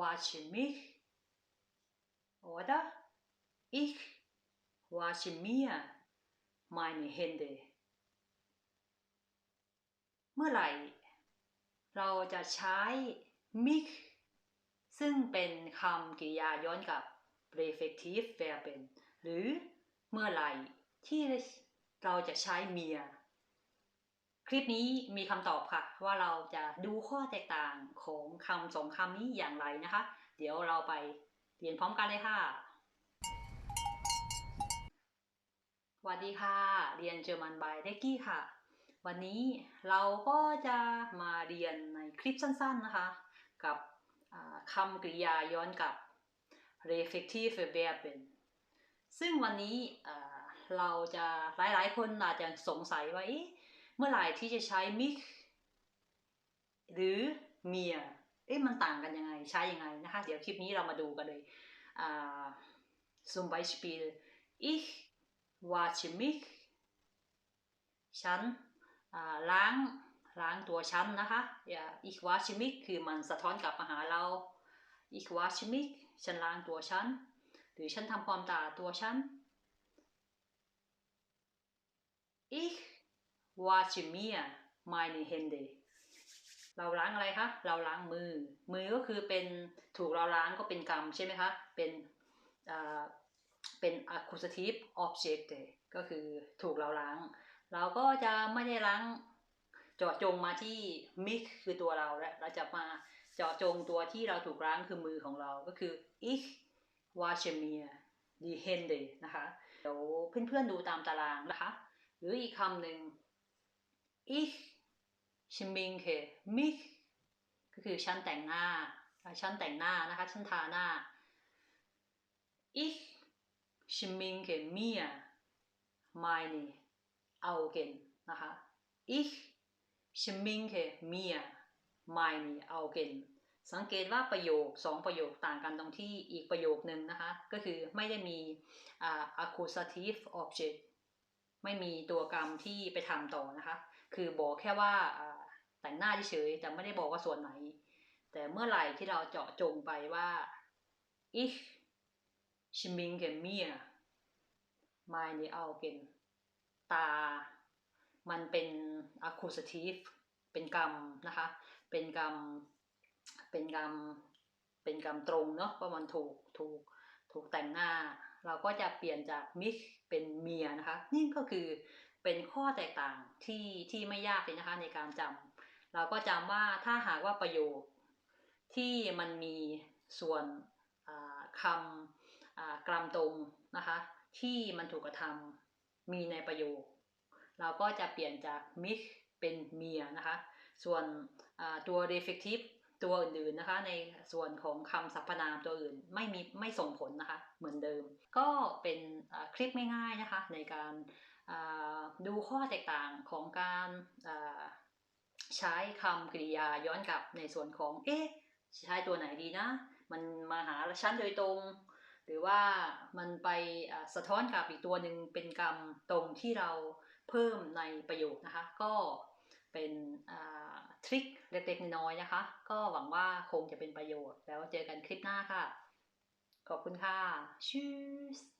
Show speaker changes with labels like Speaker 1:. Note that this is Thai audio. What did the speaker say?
Speaker 1: wasche mich oder ich wasche mir meine Hände เมื่อไหร่ เราจะใช้ mich ซึ่งเป็นคำกริยาย้อนกับ prefective verb หรือเมื่อไหร่ที่เราจะใช้ mir คลิปนี้มีคำตอบค่ะ ว่าเราจะดูข้อแตกต่างของคำสองคำนี้อย่างไรนะคะ เดี๋ยวเราไปเรียนพร้อมกันเลยค่ะสวัสดีค่ะ เรียนเจอมันบายเด็กกี้ค่ะ วันนี้เราก็จะมาเรียนในคลิปสั้นๆนะคะ กับคำกริยาย้อนกับ reflective verben ซึ่งวันนี้เราจะหลายๆ คนอาจจะสงสัยว่าเเมื่อไหร่ที่จะใช้ mich หรือ mir เอ๊ะมันต่างกันยังไงใช้ยังไงนะคะเดี๋ยวคลิปนี้เรามาดูกันเลย zum Beispiel ich wasche mich ฉันล้างล้างตัวฉันนะคะอย่า ich wasche mich คือมันสะท้อนกลับมาหาเรา ich wasche mich ฉันล้างตัวฉัน หรือฉันทำความสะอาดตัวฉัน ich wasche mir meine Hände เราล้างอะไรคะ เราล้างมือ มือก็คือเป็นถูกเราล้างก็เป็นกรรมใช่ไหมคะ เป็นเป็น accusative object ก็คือถูกเราล้าง เราก็จะไม่ได้ล้างเจาะจงมาที่ mich คือตัวเราและเราจะมาเจาะจงตัวที่เราถูกล้างคือมือของเราก็คือ ich wasche mir die Hände นะคะ เดี๋ยวเพื่อนๆดูตามตารางนะคะ หรืออีกคำหนึ่ง ich schminke mich ก็คือฉันแต่งหน้าฉันแต่งหน้านะคะฉันทาหน้า ich schminke mir meine Augen นะคะ ich schminke mir meine Augen สังเกตว่าประโยคสองประโยคต่างกันตรงที่อีกประโยคหนึ่งนะคะ ก็คือไม่ได้มี accusative object ไม่มีตัวกรรมที่ไปทำต่อนะคะ คือบอกแค่ว่าแต่งหน้าเฉยแต่ไม่ได้บอกว่าส่วนไหน แต่เมื่อไหร่ที่เราเจาะจงไปว่า ich schminke mir meine Augen ตา มันเป็น accusative เป็นกรรมนะคะ เป็นกรรม เป็นกรรม เป็นกรรมตรงเนาะว่ามันถูก ถูก ถูกแต่งหน้า เราก็จะเปลี่ยนจาก mich เป็น mir นะคะ นี่ก็คือเป็นข้อแตกต่างที่ที่ไม่ยากเลยนะคะในการจำเราก็จำว่าถ้าหากว่าประโยคที่มันมีส่วนคำกลัมตรงนะคะ ที่มันถูกกระทำมีในประโยค เราก็จะเปลี่ยนจาก mich เป็น mir นะคะ ส่วนตัว reflective ตัวอื่นๆนะคะ ในส่วนของคำสรรพนามตัวอื่นไม่มีไม่ส่งผลนะคะ เหมือนเดิม ก็เป็นคลิปง่ายๆนะคะ ในการดูข้อแตกต่างของการใช้คำกริยาย้อนกลับในส่วนของ เอ๊ะใช้ตัวไหนดีนะ มันมาหาชั้นโดยตรง หรือว่ามันไปสะท้อนกับอีกตัวหนึ่งเป็นกรรมตรงที่เราเพิ่มในประโยคนะคะ ก็ เป็นทริคเล็กๆน้อยๆนะคะ ก็หวังว่าคงจะเป็นประโยชน์แล้วเจอกันคลิปหน้าค่ะ ขอบคุณค่ะชูส